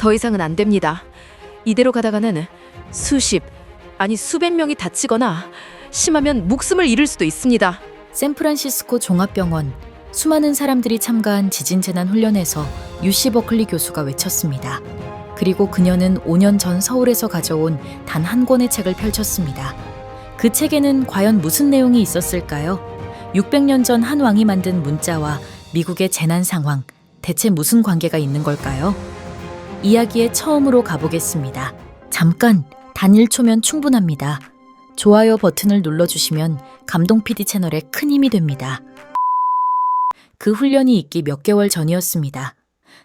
더 이상은 안 됩니다. 이대로 가다가는 수십, 아니 수백 명이 다치거나 심하면 목숨을 잃을 수도 있습니다. 샌프란시스코 종합병원 수많은 사람들이 참가한 지진 재난 훈련에서 유시 버클리 교수가 외쳤습니다. 그리고 그녀는 5년 전 서울에서 가져온 단 한 권의 책을 펼쳤습니다. 그 책에는 과연 무슨 내용이 있었을까요? 600년 전 한 왕이 만든 문자와 미국의 재난 상황, 대체 무슨 관계가 있는 걸까요? 이야기에 처음으로 가보겠습니다. 잠깐, 단 1초면 충분합니다. 좋아요 버튼을 눌러주시면 감동 PD 채널에 큰 힘이 됩니다. 그 훈련이 있기 몇 개월 전이었습니다.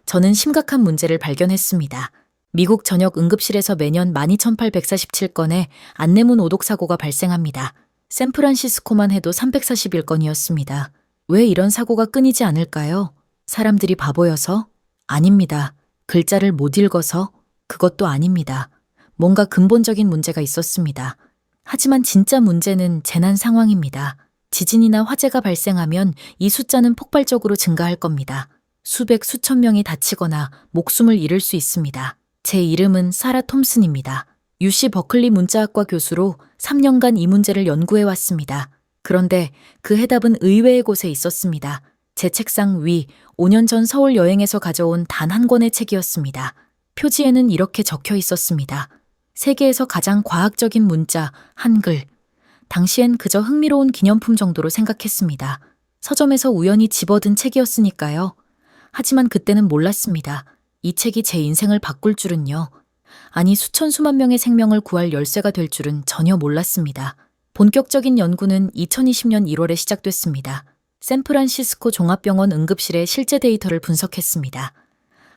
저는 심각한 문제를 발견했습니다. 미국 전역 응급실에서 매년 12,847건의 안내문 오독 사고가 발생합니다. 샌프란시스코만 해도 341건이었습니다. 왜 이런 사고가 끊이지 않을까요? 사람들이 바보여서? 아닙니다. 글자를 못 읽어서? 그것도 아닙니다. 뭔가 근본적인 문제가 있었습니다. 하지만 진짜 문제는 재난 상황입니다. 지진이나 화재가 발생하면 이 숫자는 폭발적으로 증가할 겁니다. 수백, 수천 명이 다치거나 목숨을 잃을 수 있습니다. 제 이름은 사라 톰슨입니다. UC 버클리 문자학과 교수로 3년간 이 문제를 연구해 왔습니다. 그런데 그 해답은 의외의 곳에 있었습니다. 제 책상 위 5년 전 서울 여행에서 가져온 단 한 권의 책이었습니다. 표지에는 이렇게 적혀 있었습니다. 세계에서 가장 과학적인 문자, 한글. 당시엔 그저 흥미로운 기념품 정도로 생각했습니다. 서점에서 우연히 집어든 책이었으니까요. 하지만 그때는 몰랐습니다. 이 책이 제 인생을 바꿀 줄은요. 아니 수천 수만 명의 생명을 구할 열쇠가 될 줄은 전혀 몰랐습니다. 본격적인 연구는 2020년 1월에 시작됐습니다. 샌프란시스코 종합병원 응급실의 실제 데이터를 분석했습니다.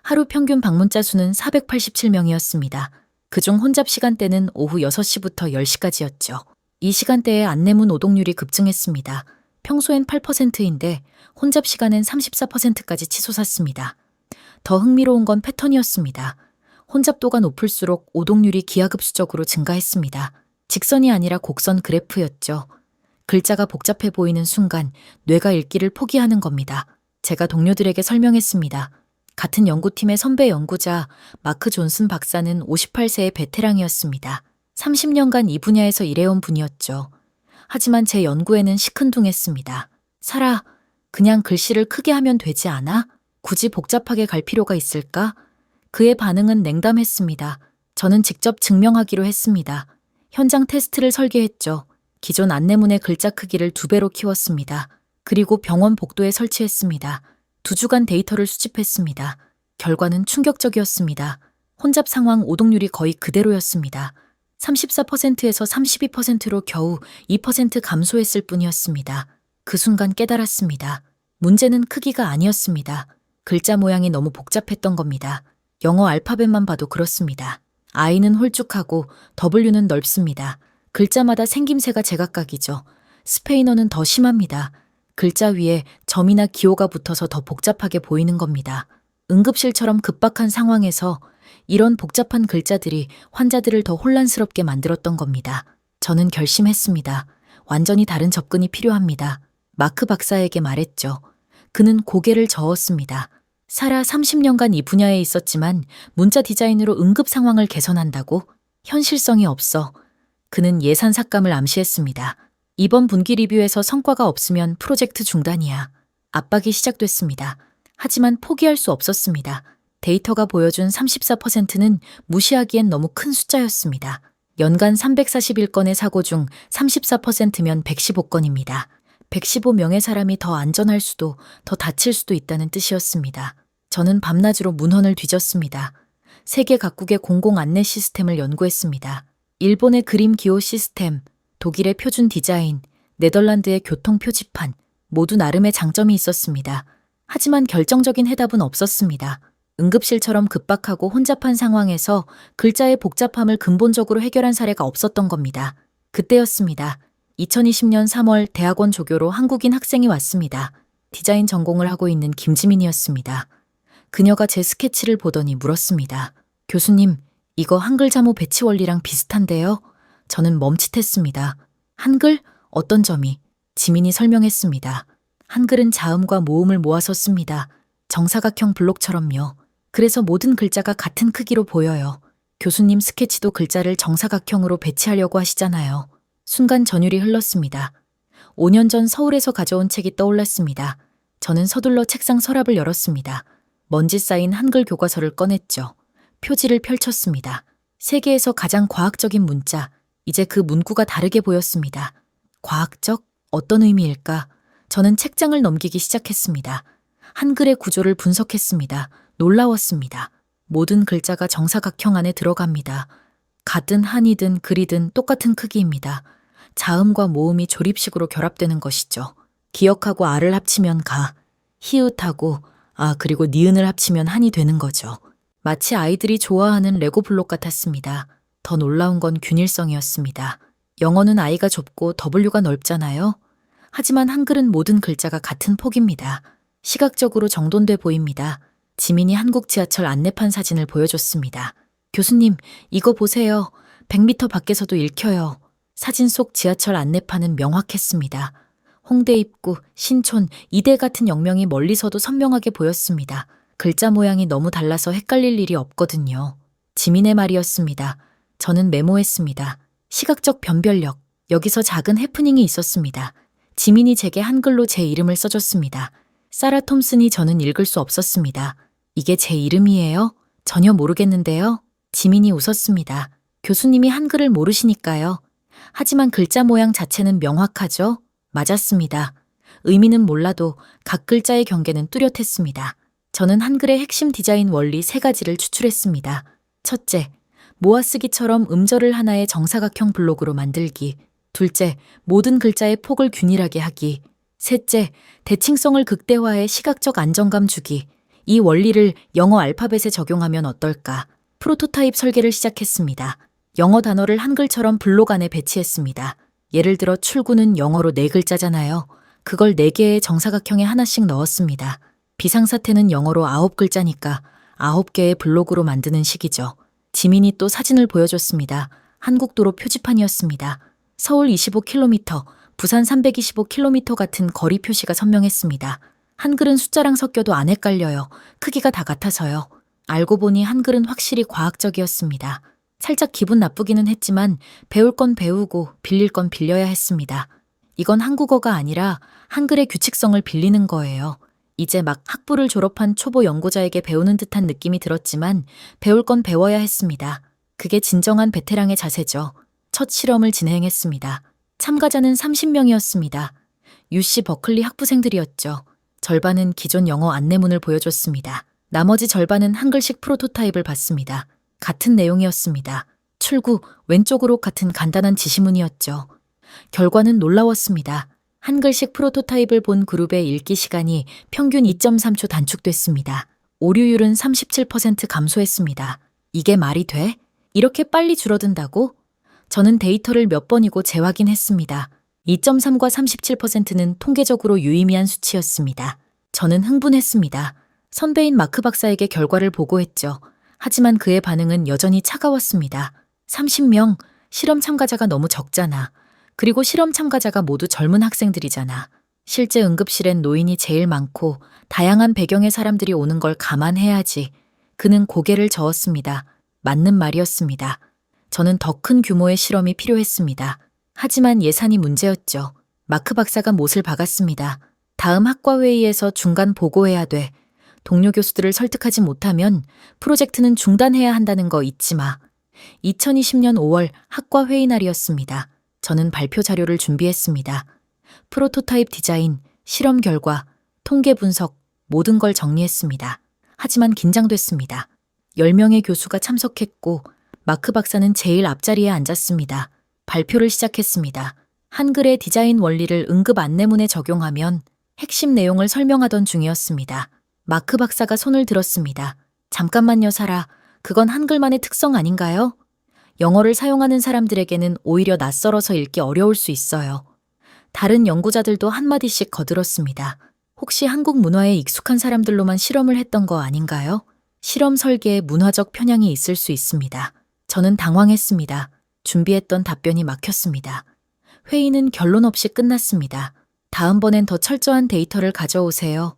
하루 평균 방문자 수는 487명이었습니다. 그중 혼잡 시간대는 오후 6시부터 10시까지였죠. 이 시간대에 안내문 오독률이 급증했습니다. 평소엔 8%인데 혼잡 시간엔 34%까지 치솟았습니다. 더 흥미로운 건 패턴이었습니다. 혼잡도가 높을수록 오독률이 기하급수적으로 증가했습니다. 직선이 아니라 곡선 그래프였죠. 글자가 복잡해 보이는 순간 뇌가 읽기를 포기하는 겁니다. 제가 동료들에게 설명했습니다. 같은 연구팀의 선배 연구자 마크 존슨 박사는 58세의 베테랑이었습니다. 30년간 이 분야에서 일해온 분이었죠. 하지만 제 연구에는 시큰둥했습니다. 사라, 그냥 글씨를 크게 하면 되지 않아? 굳이 복잡하게 갈 필요가 있을까? 그의 반응은 냉담했습니다. 저는 직접 증명하기로 했습니다. 현장 테스트를 설계했죠. 기존 안내문의 글자 크기를 두 배로 키웠습니다. 그리고 병원 복도에 설치했습니다. 두 주간 데이터를 수집했습니다. 결과는 충격적이었습니다. 혼잡 상황 오독률이 거의 그대로였습니다. 34%에서 32%로 겨우 2% 감소했을 뿐이었습니다. 그 순간 깨달았습니다. 문제는 크기가 아니었습니다. 글자 모양이 너무 복잡했던 겁니다. 영어 알파벳만 봐도 그렇습니다. I는 홀쭉하고 W는 넓습니다. 글자마다 생김새가 제각각이죠. 스페인어는 더 심합니다. 글자 위에 점이나 기호가 붙어서 더 복잡하게 보이는 겁니다. 응급실처럼 급박한 상황에서 이런 복잡한 글자들이 환자들을 더 혼란스럽게 만들었던 겁니다. 저는 결심했습니다. 완전히 다른 접근이 필요합니다. 마크 박사에게 말했죠. 그는 고개를 저었습니다. 사라 30년간 이 분야에 있었지만 문자 디자인으로 응급 상황을 개선한다고? 현실성이 없어. 그는 예산 삭감을 암시했습니다. 이번 분기 리뷰에서 성과가 없으면 프로젝트 중단이야. 압박이 시작됐습니다. 하지만 포기할 수 없었습니다. 데이터가 보여준 34%는 무시하기엔 너무 큰 숫자였습니다. 연간 341건의 사고 중 34%면 115건입니다. 115명의 사람이 더 안전할 수도 더 다칠 수도 있다는 뜻이었습니다. 저는 밤낮으로 문헌을 뒤졌습니다. 세계 각국의 공공 안내 시스템을 연구했습니다. 일본의 그림 기호 시스템, 독일의 표준 디자인, 네덜란드의 교통 표지판, 모두 나름의 장점이 있었습니다. 하지만 결정적인 해답은 없었습니다. 응급실처럼 급박하고 혼잡한 상황에서 글자의 복잡함을 근본적으로 해결한 사례가 없었던 겁니다. 그때였습니다. 2020년 3월 대학원 조교로 한국인 학생이 왔습니다. 디자인 전공을 하고 있는 김지민이었습니다. 그녀가 제 스케치를 보더니 물었습니다. 교수님, 이거 한글 자모 배치 원리랑 비슷한데요? 저는 멈칫했습니다. 한글? 어떤 점이? 지민이 설명했습니다. 한글은 자음과 모음을 모아서 씁니다. 정사각형 블록처럼요. 그래서 모든 글자가 같은 크기로 보여요. 교수님 스케치도 글자를 정사각형으로 배치하려고 하시잖아요. 순간 전율이 흘렀습니다. 5년 전 서울에서 가져온 책이 떠올랐습니다. 저는 서둘러 책상 서랍을 열었습니다. 먼지 쌓인 한글 교과서를 꺼냈죠. 표지를 펼쳤습니다. 세계에서 가장 과학적인 문자. 이제 그 문구가 다르게 보였습니다. 과학적? 어떤 의미일까? 저는 책장을 넘기기 시작했습니다. 한글의 구조를 분석했습니다. 놀라웠습니다. 모든 글자가 정사각형 안에 들어갑니다. 같은 한이든 글이든 똑같은 크기입니다. 자음과 모음이 조립식으로 결합되는 것이죠. 기억하고 아를 합치면 가, 히읗하고 아 그리고 니은을 합치면 한이 되는 거죠. 마치 아이들이 좋아하는 레고 블록 같았습니다. 더 놀라운 건 균일성이었습니다. 영어는 아이가 좁고 W가 넓잖아요. 하지만 한글은 모든 글자가 같은 폭입니다. 시각적으로 정돈돼 보입니다. 지민이 한국 지하철 안내판 사진을 보여줬습니다. 교수님, 이거 보세요. 100m 밖에서도 읽혀요. 사진 속 지하철 안내판은 명확했습니다. 홍대 입구, 신촌, 이대 같은 영명이 멀리서도 선명하게 보였습니다. 글자 모양이 너무 달라서 헷갈릴 일이 없거든요. 지민의 말이었습니다. 저는 메모했습니다. 시각적 변별력. 여기서 작은 해프닝이 있었습니다. 지민이 제게 한글로 제 이름을 써줬습니다. 사라 톰슨이 저는 읽을 수 없었습니다. 이게 제 이름이에요? 전혀 모르겠는데요. 지민이 웃었습니다. 교수님이 한글을 모르시니까요. 하지만 글자 모양 자체는 명확하죠? 맞았습니다. 의미는 몰라도 각 글자의 경계는 뚜렷했습니다. 저는 한글의 핵심 디자인 원리 세 가지를 추출했습니다. 첫째, 모아쓰기처럼 음절을 하나의 정사각형 블록으로 만들기. 둘째, 모든 글자의 폭을 균일하게 하기. 셋째, 대칭성을 극대화해 시각적 안정감 주기. 이 원리를 영어 알파벳에 적용하면 어떨까? 프로토타입 설계를 시작했습니다. 영어 단어를 한글처럼 블록 안에 배치했습니다. 예를 들어 출구는 영어로 네 글자잖아요. 그걸 네 개의 정사각형에 하나씩 넣었습니다. 비상사태는 영어로 아홉 글자니까 아홉 개의 블록으로 만드는 식이죠. 지민이 또 사진을 보여줬습니다. 한국도로 표지판이었습니다. 서울 25km, 부산 325km 같은 거리 표시가 선명했습니다. 한글은 숫자랑 섞여도 안 헷갈려요. 크기가 다 같아서요. 알고 보니 한글은 확실히 과학적이었습니다. 살짝 기분 나쁘기는 했지만 배울 건 배우고 빌릴 건 빌려야 했습니다. 이건 한국어가 아니라 한글의 규칙성을 빌리는 거예요. 이제 막 학부를 졸업한 초보 연구자에게 배우는 듯한 느낌이 들었지만 배울 건 배워야 했습니다. 그게 진정한 베테랑의 자세죠. 첫 실험을 진행했습니다. 참가자는 30명이었습니다. UC 버클리 학부생들이었죠. 절반은 기존 영어 안내문을 보여줬습니다. 나머지 절반은 한글식 프로토타입을 봤습니다. 같은 내용이었습니다. 출구 왼쪽으로 같은 간단한 지시문이었죠. 결과는 놀라웠습니다. 한글식 프로토타입을 본 그룹의 읽기 시간이 평균 2.3초 단축됐습니다. 오류율은 37% 감소했습니다. 이게 말이 돼? 이렇게 빨리 줄어든다고? 저는 데이터를 몇 번이고 재확인했습니다. 2.3과 37%는 통계적으로 유의미한 수치였습니다. 저는 흥분했습니다. 선배인 마크 박사에게 결과를 보고했죠. 하지만 그의 반응은 여전히 차가웠습니다. 30명, 실험 참가자가 너무 적잖아. 그리고 실험 참가자가 모두 젊은 학생들이잖아. 실제 응급실엔 노인이 제일 많고 다양한 배경의 사람들이 오는 걸 감안해야지. 그는 고개를 저었습니다. 맞는 말이었습니다. 저는 더 큰 규모의 실험이 필요했습니다. 하지만 예산이 문제였죠. 마크 박사가 못을 박았습니다. 다음 학과 회의에서 중간 보고해야 돼. 동료 교수들을 설득하지 못하면 프로젝트는 중단해야 한다는 거 잊지 마. 2020년 5월 학과 회의 날이었습니다. 저는 발표 자료를 준비했습니다. 프로토타입 디자인, 실험 결과, 통계 분석, 모든 걸 정리했습니다. 하지만 긴장됐습니다. 10명의 교수가 참석했고, 마크 박사는 제일 앞자리에 앉았습니다. 발표를 시작했습니다. 한글의 디자인 원리를 응급 안내문에 적용하면 핵심 내용을 설명하던 중이었습니다. 마크 박사가 손을 들었습니다. 잠깐만요, 사라. 그건 한글만의 특성 아닌가요? 영어를 사용하는 사람들에게는 오히려 낯설어서 읽기 어려울 수 있어요. 다른 연구자들도 한마디씩 거들었습니다. 혹시 한국 문화에 익숙한 사람들로만 실험을 했던 거 아닌가요? 실험 설계에 문화적 편향이 있을 수 있습니다. 저는 당황했습니다. 준비했던 답변이 막혔습니다. 회의는 결론 없이 끝났습니다. 다음번엔 더 철저한 데이터를 가져오세요.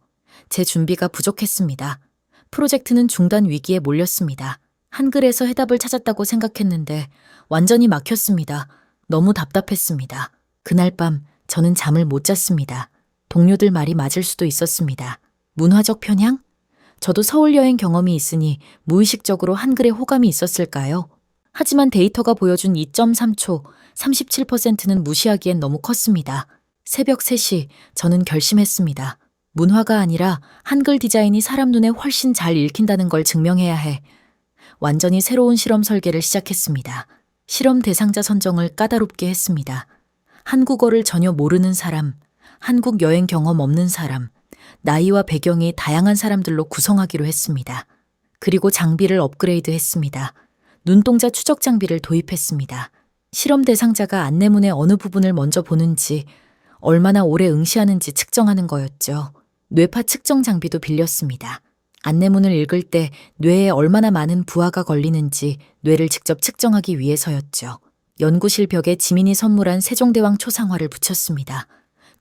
제 준비가 부족했습니다. 프로젝트는 중단 위기에 몰렸습니다. 한글에서 해답을 찾았다고 생각했는데 완전히 막혔습니다. 너무 답답했습니다. 그날 밤 저는 잠을 못 잤습니다. 동료들 말이 맞을 수도 있었습니다. 문화적 편향? 저도 서울 여행 경험이 있으니 무의식적으로 한글에 호감이 있었을까요? 하지만 데이터가 보여준 2.3초, 37%는 무시하기엔 너무 컸습니다. 새벽 3시 저는 결심했습니다. 문화가 아니라 한글 디자인이 사람 눈에 훨씬 잘 읽힌다는 걸 증명해야 해. 완전히 새로운 실험 설계를 시작했습니다. 실험 대상자 선정을 까다롭게 했습니다. 한국어를 전혀 모르는 사람, 한국 여행 경험 없는 사람, 나이와 배경이 다양한 사람들로 구성하기로 했습니다. 그리고 장비를 업그레이드 했습니다. 눈동자 추적 장비를 도입했습니다. 실험 대상자가 안내문의 어느 부분을 먼저 보는지, 얼마나 오래 응시하는지 측정하는 거였죠. 뇌파 측정 장비도 빌렸습니다. 안내문을 읽을 때 뇌에 얼마나 많은 부하가 걸리는지 뇌를 직접 측정하기 위해서였죠. 연구실 벽에 지민이 선물한 세종대왕 초상화를 붙였습니다.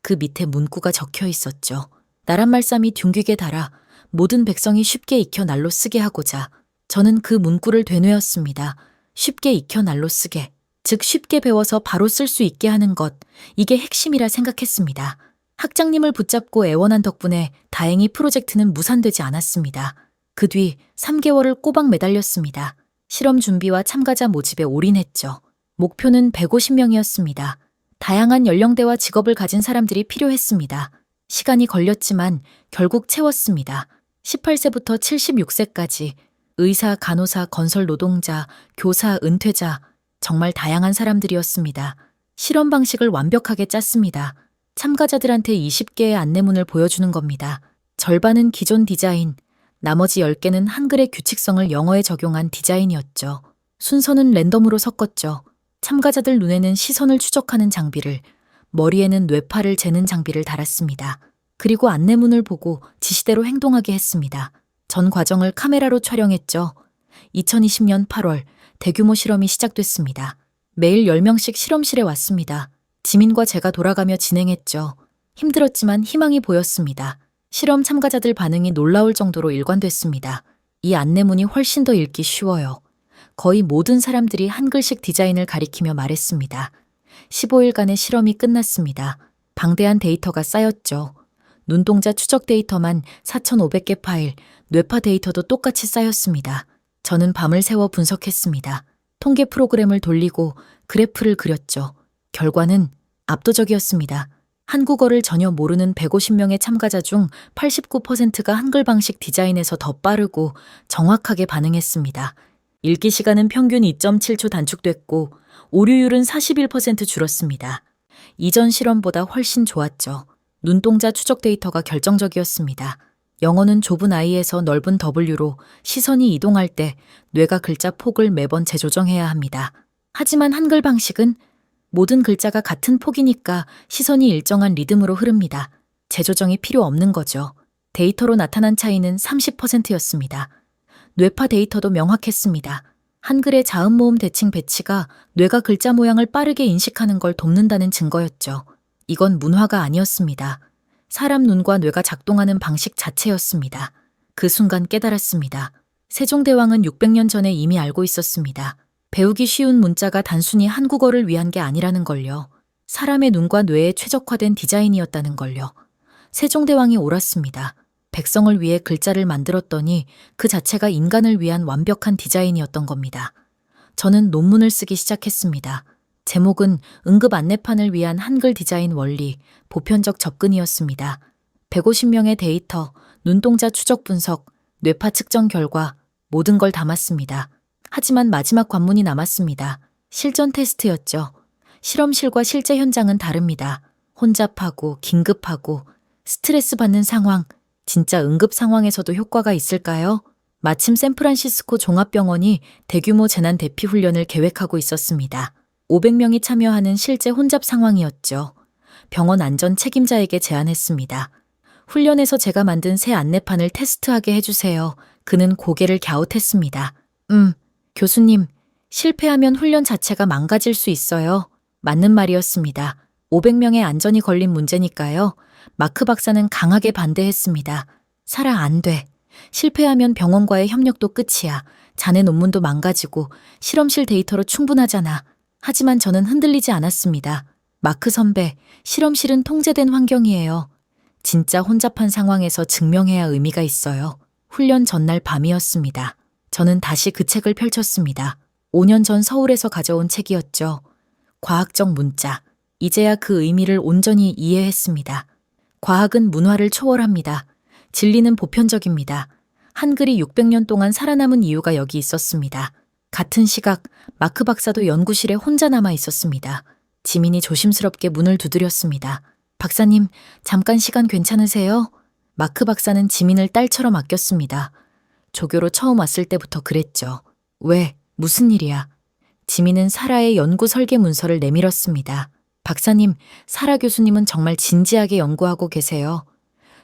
그 밑에 문구가 적혀 있었죠. 나란 말씀이 둥귀게 달아 모든 백성이 쉽게 익혀 날로 쓰게 하고자 저는 그 문구를 되뇌었습니다. 쉽게 익혀 날로 쓰게. 즉 쉽게 배워서 바로 쓸 수 있게 하는 것. 이게 핵심이라 생각했습니다. 학장님을 붙잡고 애원한 덕분에 다행히 프로젝트는 무산되지 않았습니다. 그 뒤 3개월을 꼬박 매달렸습니다. 실험 준비와 참가자 모집에 올인했죠. 목표는 150명이었습니다. 다양한 연령대와 직업을 가진 사람들이 필요했습니다. 시간이 걸렸지만 결국 채웠습니다. 18세부터 76세까지 의사, 간호사, 건설 노동자, 교사, 은퇴자, 정말 다양한 사람들이었습니다. 실험 방식을 완벽하게 짰습니다. 참가자들한테 20개의 안내문을 보여주는 겁니다. 절반은 기존 디자인, 나머지 10개는 한글의 규칙성을 영어에 적용한 디자인이었죠. 순서는 랜덤으로 섞었죠. 참가자들 눈에는 시선을 추적하는 장비를, 머리에는 뇌파를 재는 장비를 달았습니다. 그리고 안내문을 보고 지시대로 행동하게 했습니다. 전 과정을 카메라로 촬영했죠. 2020년 8월 대규모 실험이 시작됐습니다. 매일 10명씩 실험실에 왔습니다. 지민과 제가 돌아가며 진행했죠. 힘들었지만 희망이 보였습니다. 실험 참가자들 반응이 놀라울 정도로 일관됐습니다. 이 안내문이 훨씬 더 읽기 쉬워요. 거의 모든 사람들이 한글식 디자인을 가리키며 말했습니다. 15일간의 실험이 끝났습니다. 방대한 데이터가 쌓였죠. 눈동자 추적 데이터만 4,500개 파일, 뇌파 데이터도 똑같이 쌓였습니다. 저는 밤을 새워 분석했습니다. 통계 프로그램을 돌리고 그래프를 그렸죠. 결과는 압도적이었습니다. 한국어를 전혀 모르는 150명의 참가자 중 89%가 한글 방식 디자인에서 더 빠르고 정확하게 반응했습니다. 읽기 시간은 평균 2.7초 단축됐고 오류율은 41% 줄었습니다. 이전 실험보다 훨씬 좋았죠. 눈동자 추적 데이터가 결정적이었습니다. 영어는 좁은 I에서 넓은 W로 시선이 이동할 때 뇌가 글자 폭을 매번 재조정해야 합니다. 하지만 한글 방식은 모든 글자가 같은 폭이니까 시선이 일정한 리듬으로 흐릅니다. 재조정이 필요 없는 거죠. 데이터로 나타난 차이는 30%였습니다. 뇌파 데이터도 명확했습니다. 한글의 자음 모음 대칭 배치가 뇌가 글자 모양을 빠르게 인식하는 걸 돕는다는 증거였죠. 이건 문화가 아니었습니다. 사람 눈과 뇌가 작동하는 방식 자체였습니다. 그 순간 깨달았습니다. 세종대왕은 600년 전에 이미 알고 있었습니다. 배우기 쉬운 문자가 단순히 한국어를 위한 게 아니라는 걸요. 사람의 눈과 뇌에 최적화된 디자인이었다는 걸요. 세종대왕이 옳았습니다. 백성을 위해 글자를 만들었더니 그 자체가 인간을 위한 완벽한 디자인이었던 겁니다. 저는 논문을 쓰기 시작했습니다. 제목은 응급 안내판을 위한 한글 디자인 원리, 보편적 접근이었습니다. 150명의 데이터, 눈동자 추적 분석, 뇌파 측정 결과, 모든 걸 담았습니다. 하지만 마지막 관문이 남았습니다. 실전 테스트였죠. 실험실과 실제 현장은 다릅니다. 혼잡하고 긴급하고 스트레스 받는 상황, 진짜 응급 상황에서도 효과가 있을까요? 마침 샌프란시스코 종합병원이 대규모 재난 대피 훈련을 계획하고 있었습니다. 500명이 참여하는 실제 혼잡 상황이었죠. 병원 안전 책임자에게 제안했습니다. 훈련에서 제가 만든 새 안내판을 테스트하게 해주세요. 그는 고개를 갸웃했습니다. 음, 교수님, 실패하면 훈련 자체가 망가질 수 있어요. 맞는 말이었습니다. 500명의 안전이 걸린 문제니까요. 마크 박사는 강하게 반대했습니다. 살아 안 돼. 실패하면 병원과의 협력도 끝이야. 자네 논문도 망가지고 실험실 데이터로 충분하잖아. 하지만 저는 흔들리지 않았습니다. 마크 선배, 실험실은 통제된 환경이에요. 진짜 혼잡한 상황에서 증명해야 의미가 있어요. 훈련 전날 밤이었습니다. 저는 다시 그 책을 펼쳤습니다. 5년 전 서울에서 가져온 책이었죠. 과학적 문자. 이제야 그 의미를 온전히 이해했습니다. 과학은 문화를 초월합니다. 진리는 보편적입니다. 한글이 600년 동안 살아남은 이유가 여기 있었습니다. 같은 시각, 마크 박사도 연구실에 혼자 남아 있었습니다. 지민이 조심스럽게 문을 두드렸습니다. 박사님, 잠깐 시간 괜찮으세요? 마크 박사는 지민을 딸처럼 아꼈습니다. 조교로 처음 왔을 때부터 그랬죠. 왜? 무슨 일이야? 지민은 사라의 연구 설계 문서를 내밀었습니다. 박사님, 사라 교수님은 정말 진지하게 연구하고 계세요.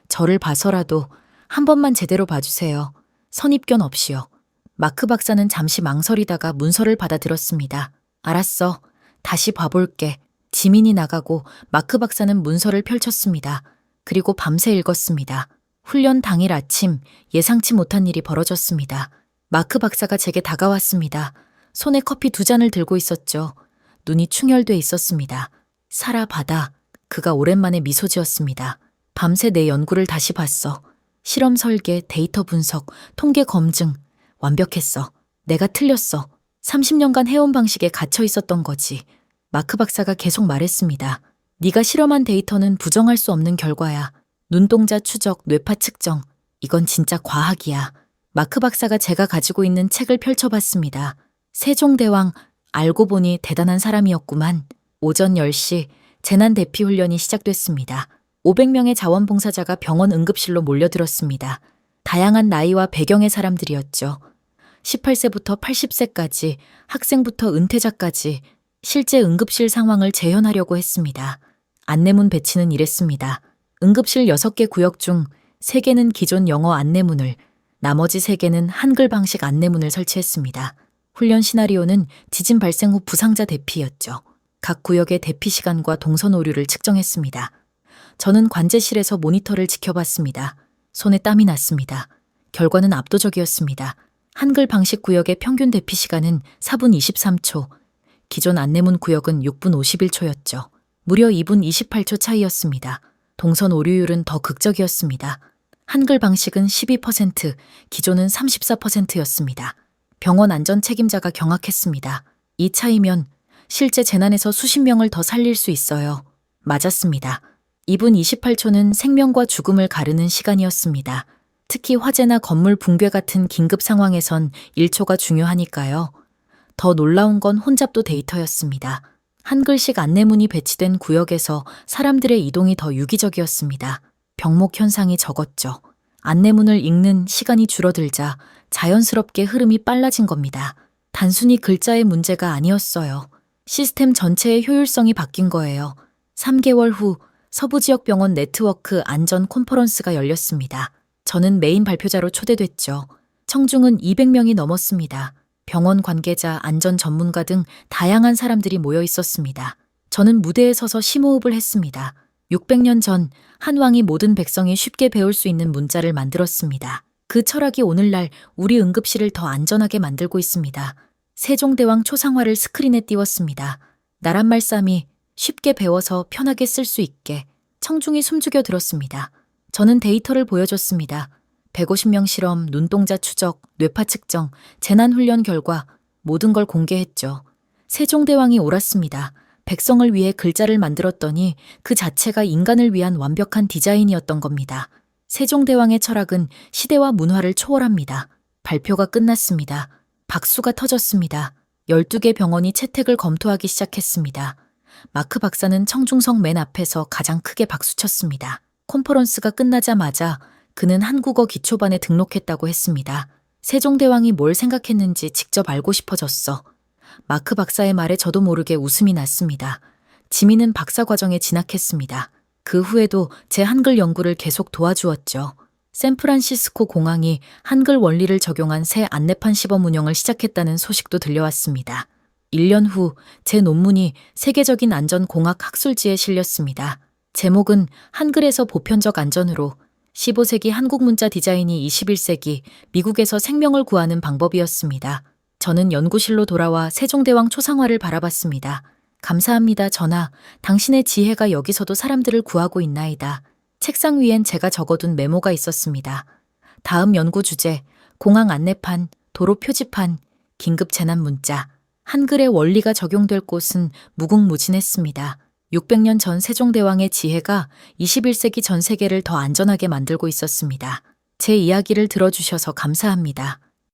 저를 봐서라도 한 번만 제대로 봐주세요. 선입견 없이요. 마크 박사는 잠시 망설이다가 문서를 받아들었습니다. 알았어. 다시 봐볼게. 지민이 나가고 마크 박사는 문서를 펼쳤습니다. 그리고 밤새 읽었습니다. 훈련 당일 아침 예상치 못한 일이 벌어졌습니다. 마크 박사가 제게 다가왔습니다. 손에 커피 두 잔을 들고 있었죠. 눈이 충혈돼 있었습니다. 사라 바다. 그가 오랜만에 미소 지었습니다. 밤새 내 연구를 다시 봤어. 실험 설계, 데이터 분석, 통계 검증. 완벽했어. 내가 틀렸어. 30년간 해온 방식에 갇혀 있었던 거지. 마크 박사가 계속 말했습니다. 네가 실험한 데이터는 부정할 수 없는 결과야. 눈동자 추적, 뇌파 측정. 이건 진짜 과학이야. 마크 박사가 제가 가지고 있는 책을 펼쳐봤습니다. 세종대왕, 알고 보니 대단한 사람이었구만. 오전 10시 재난 대피 훈련이 시작됐습니다. 500명의 자원봉사자가 병원 응급실로 몰려들었습니다. 다양한 나이와 배경의 사람들이었죠. 18세부터 80세까지, 학생부터 은퇴자까지 실제 응급실 상황을 재현하려고 했습니다. 안내문 배치는 이랬습니다. 응급실 6개 구역 중 3개는 기존 영어 안내문을, 나머지 3개는 한글 방식 안내문을 설치했습니다. 훈련 시나리오는 지진 발생 후 부상자 대피였죠. 각 구역의 대피 시간과 동선 오류를 측정했습니다. 저는 관제실에서 모니터를 지켜봤습니다. 손에 땀이 났습니다. 결과는 압도적이었습니다. 한글 방식 구역의 평균 대피 시간은 4분 23초, 기존 안내문 구역은 6분 51초였죠. 무려 2분 28초 차이였습니다. 동선 오류율은 더 극적이었습니다. 한글 방식은 12%, 기존은 34%였습니다. 병원 안전 책임자가 경악했습니다. 이 차이면 실제 재난에서 수십 명을 더 살릴 수 있어요. 맞았습니다. 2분 28초는 생명과 죽음을 가르는 시간이었습니다. 특히 화재나 건물 붕괴 같은 긴급 상황에선 1초가 중요하니까요. 더 놀라운 건 혼잡도 데이터였습니다. 한글식 안내문이 배치된 구역에서 사람들의 이동이 더 유기적이었습니다. 병목 현상이 적었죠. 안내문을 읽는 시간이 줄어들자 자연스럽게 흐름이 빨라진 겁니다. 단순히 글자의 문제가 아니었어요. 시스템 전체의 효율성이 바뀐 거예요. 3개월 후 서부 지역 병원 네트워크 안전 콘퍼런스가 열렸습니다. 저는 메인 발표자로 초대됐죠. 청중은 200명이 넘었습니다. 병원 관계자, 안전 전문가 등 다양한 사람들이 모여 있었습니다. 저는 무대에 서서 심호흡을 했습니다. 600년 전 한 왕이 모든 백성이 쉽게 배울 수 있는 문자를 만들었습니다. 그 철학이 오늘날 우리 응급실을 더 안전하게 만들고 있습니다. 세종대왕 초상화를 스크린에 띄웠습니다. 나란 말씀이 쉽게 배워서 편하게 쓸 수 있게 청중이 숨죽여 들었습니다. 저는 데이터를 보여줬습니다. 150명 실험, 눈동자 추적, 뇌파 측정, 재난훈련 결과 모든 걸 공개했죠. 세종대왕이 옳았습니다. 백성을 위해 글자를 만들었더니 그 자체가 인간을 위한 완벽한 디자인이었던 겁니다. 세종대왕의 철학은 시대와 문화를 초월합니다. 발표가 끝났습니다. 박수가 터졌습니다. 12개 병원이 채택을 검토하기 시작했습니다. 마크 박사는 청중석 맨 앞에서 가장 크게 박수쳤습니다. 콘퍼런스가 끝나자마자 그는 한국어 기초반에 등록했다고 했습니다. 세종대왕이 뭘 생각했는지 직접 알고 싶어졌어. 마크 박사의 말에 저도 모르게 웃음이 났습니다. 지민은 박사 과정에 진학했습니다. 그 후에도 제 한글 연구를 계속 도와주었죠. 샌프란시스코 공항이 한글 원리를 적용한 새 안내판 시범 운영을 시작했다는 소식도 들려왔습니다. 1년 후 제 논문이 세계적인 안전 공학 학술지에 실렸습니다. 제목은 한글에서 보편적 안전으로 15세기 한국 문자 디자인이 21세기 미국에서 생명을 구하는 방법이었습니다. 저는 연구실로 돌아와 세종대왕 초상화를 바라봤습니다. 감사합니다, 전하. 당신의 지혜가 여기서도 사람들을 구하고 있나이다. 책상 위엔 제가 적어둔 메모가 있었습니다. 다음 연구 주제, 공항 안내판, 도로 표지판, 긴급 재난 문자. 한글의 원리가 적용될 곳은 무궁무진했습니다. 600년 전 세종대왕의 지혜가 21세기 전 세계를 더 안전하게 만들고 있었습니다. 제 이야기를 들어주셔서 감사합니다.